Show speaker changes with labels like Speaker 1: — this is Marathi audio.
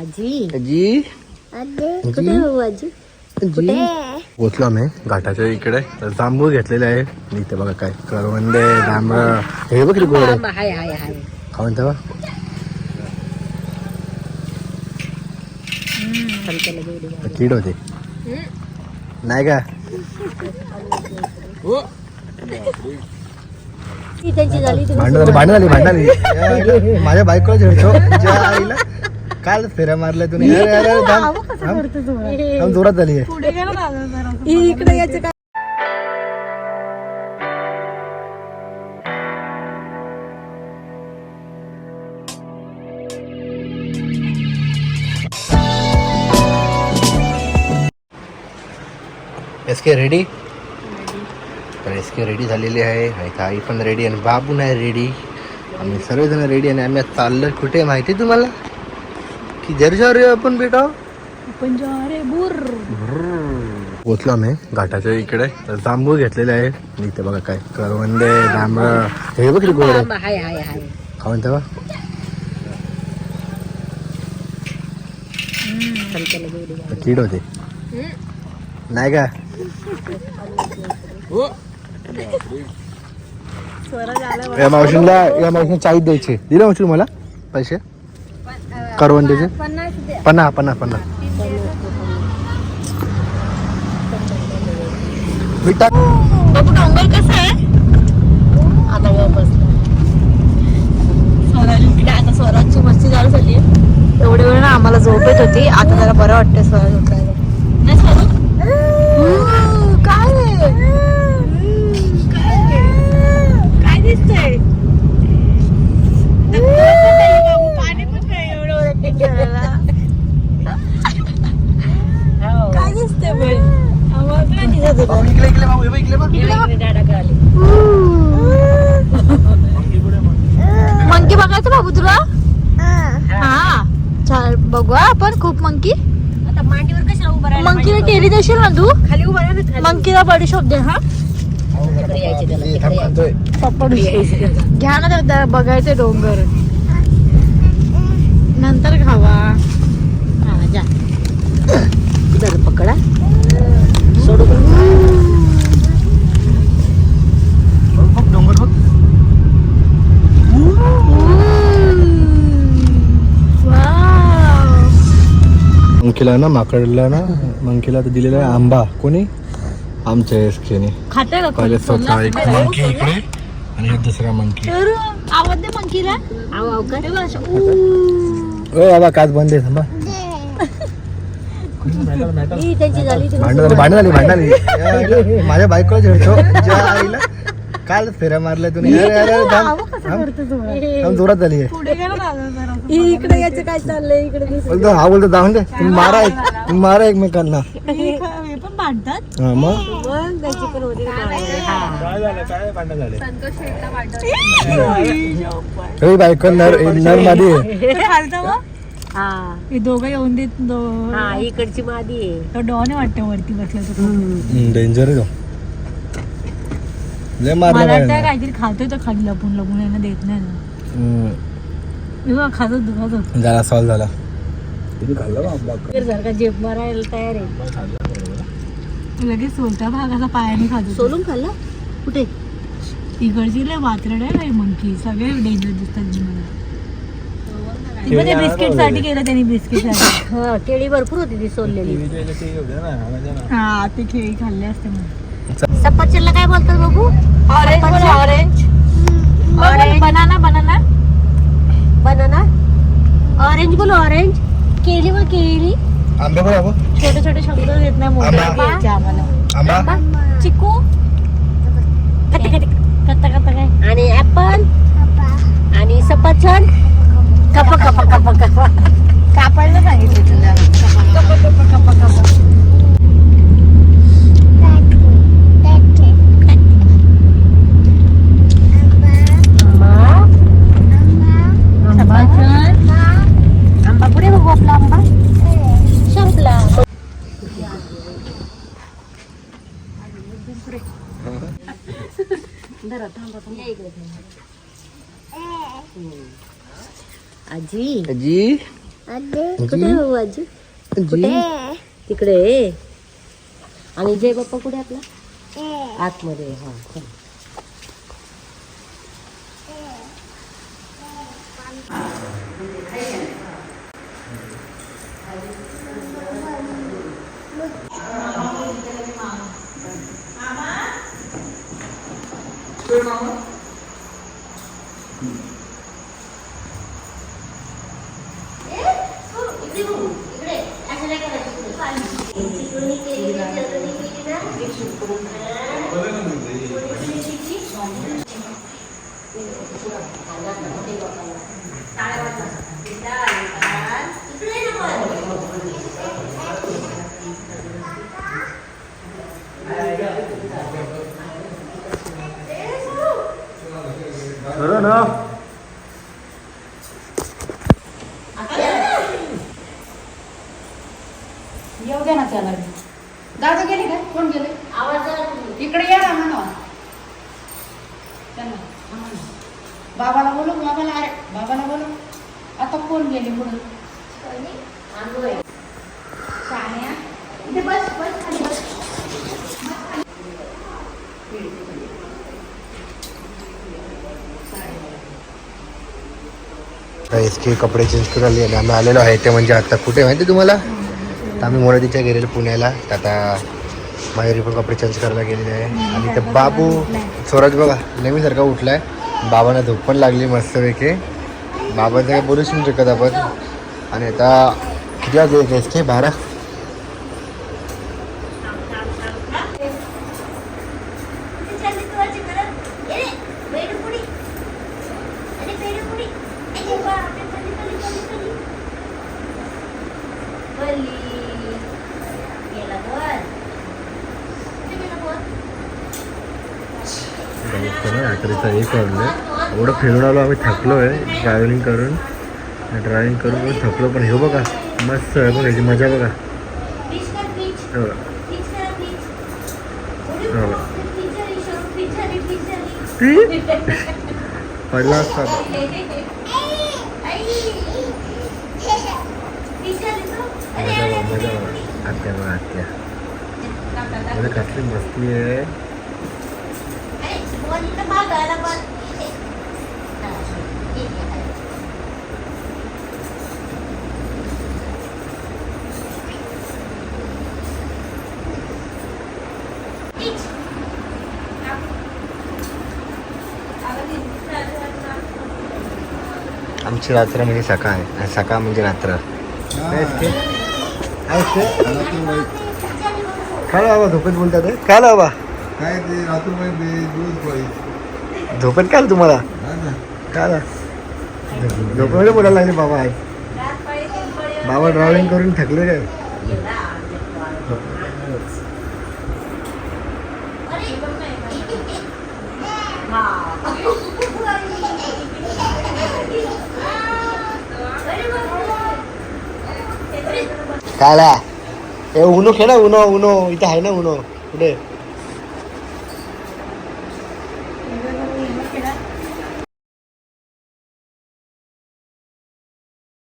Speaker 1: आजी.
Speaker 2: जी
Speaker 1: कुठे आहे आजी? कुठे
Speaker 2: पोचलो आम्ही. घाटाच्या इकडे. तर जांभूळ घेतलेले आहे इथे बघा काय करवंदे जांभळ. हे बघ रे गोड. आहे.
Speaker 1: हाय हाय हाय.
Speaker 2: खाऊन तेव्हा
Speaker 1: हलक्याला जेवढी
Speaker 2: कीड होते. नाही का
Speaker 1: ती त्यांची झाली तुम्ही
Speaker 2: भांडण झाली भांडण झाली भांडण झाली. माझ्या बायकोला झेडतो ज्या आईला काल फेऱ्या मारल्या तुम्ही. जोरात झाली आहे.
Speaker 1: इकडे यायचं काय
Speaker 2: एस के रेडी के रेडी झालेली आहे. आणि आई पण रेडी आणि बाबू नाही रेडी आम्ही सर्वजण रेडी आणि आम्ही आता चाललोय कुठे माहिती तुम्हाला? की जरजर आपण बेटा? पोचलो आम्ही घाटाच्या इकडे. तर जांभूळ घेतलेले आहे. इथे बघा काय करवंदे जांभळ. हे बघ रे गोड खाऊन तेव्हा कीड होते. नाही का? या मावशीला या मावशीने चाळीस द्यायचे. दिले मावशी मला पैसे? करवंडीचे पन्ना पन्ना पन्ना मी
Speaker 1: डोंगर कसं आहे? आता वापस. स्वराज आता स्वराजची मस्ती चालू झाली एवढे वेळ ना आम्हाला झोप येत होती. आता जरा बरं वाटतं स्वराज उठायला नाही स्वरू काय आहे? काय दिसतंय पाणी पण काय एवढं वरती खेळायला काय दिसतंय पण आम्हाला काय दिसत होतं
Speaker 2: इकडे इकडे भाऊ, इकडे इकडे बघ.
Speaker 1: मंकी बघायचं बाबू तुला हा. चाल बघू हा आपण खूप मंकी.
Speaker 3: आता मांडीवर कशाला उभं राहायला
Speaker 1: मंकीला केली देशील ना तू?
Speaker 3: खाली उभं.
Speaker 1: मंकीला बडी शोध दे हा. घ्या ना तर बघायचे डोंगर. नंतर खावा. हा जा.
Speaker 3: पकडा सोडू का?
Speaker 2: बघ, बघ, डोंगर बघ. मंकीला ना माकडला ना मंकीला तर दिलेला आहे आंबा. कोणी? आमच्या एसकेने.
Speaker 1: खाते का
Speaker 2: पहिले स्वतः एक मंकी इकडे आणि एक दुसरा मंकी.
Speaker 1: आवाज दे मंकीला.
Speaker 2: ओ बाबा काच बंद आहे थांबा.
Speaker 1: ही त्यांची झाली तुम्ही
Speaker 2: भांडण झाली भांडण झाली भांडण झाली. माझ्या बायकोला झेडतो ज्या आईला काल फेऱ्या मारल्या तुम्ही. अरे, अरे, अरे, थांब, थांब. थांब, जोरात झाली आहे.
Speaker 1: इकडे यायचं काय चाललंय? इकडे
Speaker 2: बोलतो हा बोलतो जाऊन दे. तुम्ही मारा एक तुम्ही मारा एकमेकांना.
Speaker 1: हे पण भांडतात?
Speaker 2: हा मग?
Speaker 1: मग त्याची पण होती
Speaker 2: हे. बायको नर नरमध्ये आहे.
Speaker 3: हा
Speaker 1: हे. दोघं येऊन देत दो-
Speaker 3: हा इकडची मादी आहे.
Speaker 1: तो डॉन वाटते वरती बसला तो
Speaker 2: हम्म, डेंजर आहे तो. लय मारलं
Speaker 1: मला
Speaker 2: पाहिजे
Speaker 1: काहीतरी खातोय तर खाली लपून लपून यांना देत नाही ना.
Speaker 2: हम्म,
Speaker 1: हे बघ खातो
Speaker 2: सॉल्व झाला
Speaker 3: जर का जेप मारायला तयार आहे.
Speaker 1: लगेच सोलता भागाचा पायाने खातो
Speaker 3: सोलून खाल्लं? कुठे?
Speaker 1: तिकडची लय वात्रड आहे बाई मंकी. सगळे डेंजर दिसतात मला. ती पण बिस्किटसाठी केलं त्यांनी बिस्किटसाठी
Speaker 3: हा केळी भरपूर होती ती सोललेली.
Speaker 1: हा ते केळी खाल्ले असते मग
Speaker 3: सफरचंदला काय बोलतात बाबू?
Speaker 1: Orange orange
Speaker 3: Orange.
Speaker 1: Banana banana
Speaker 3: banana orange बोल ऑरेंज केळी बोल केळी
Speaker 2: आंबे बघा बघ.
Speaker 1: छोटे छोटे शब्द येत नाही मोठे. आम्हाला.
Speaker 2: आंबा.
Speaker 1: चिकू.
Speaker 3: कटे कटे
Speaker 1: कत्ता कत्ता काय?
Speaker 3: आणि ऍपल आणि सफरचंद कपा कपा कपा कपा
Speaker 1: कापायला सांगितलं तुला. कपा कपा कपा कपा सफरचंद
Speaker 3: आंबा पुढे बघू आपला आंबा संपला आजी.
Speaker 2: जी
Speaker 3: कुठे आहे बाबू आजी? कुठे? तिकडे. आहे. आणि जय बाप्पा कुठे आपला? आतमध्ये हा चल.
Speaker 2: खरं ना
Speaker 4: येऊ दे ना त्याला दादा गेले काय कोण गेले? इकडे या ना म्हणा त्यांना. बाबाला बोलू बाबाला अरे बाबाला बोलू आता कोण गेले पुढे? सानिया इथे बस बस खाली बस.
Speaker 2: इसके कपडे चेंज करून आणि आम्ही आलेलो आहे. ते म्हणजे आता कुठे माहिती तुम्हाला? तर आम्ही मोरादीच्या गेलेलो पुण्याला. आता माहेरी पण कपडे चेंज करायला गेलेले आहे. आणि ते बाबू स्वराज बघा नेहमीसारखा उठलाय. बाबांना धूप पण लागली मस्तपैकी. बाबांचं काही बोलूच नाही शकत आपण. आणि आता किती वाजले? एस बारा. रात्रीचा एक वाजले. एवढं फिरून आलो आम्ही थकलो आहे ट्रॅव्हलिंग करून ड्रायव्हिंग करून पण थकलो पण हे बघा मस्त आहे बघा याची मजा बघा. हे. हे? पडला असता. मजा बघा मजा बघा. आत्या बघा आत्या. कसली मस्ती आहे. आमची रात्र म्हणजे सकाळ आहे. आणि सकाळ म्हणजे रात्र. काय बाबा झोपेत बोलतात? काय आलं बाबा
Speaker 5: काय ते पाहिजे
Speaker 2: झोपेत काय तुम्हाला? काय झोपेमध्ये बोलायला लागले बाबा आज बाबा ड्रायव्हिंग करून थकले काय काय ए उनो खेळ ना उनो उनो. इथे आहे ना उनो. कुठे?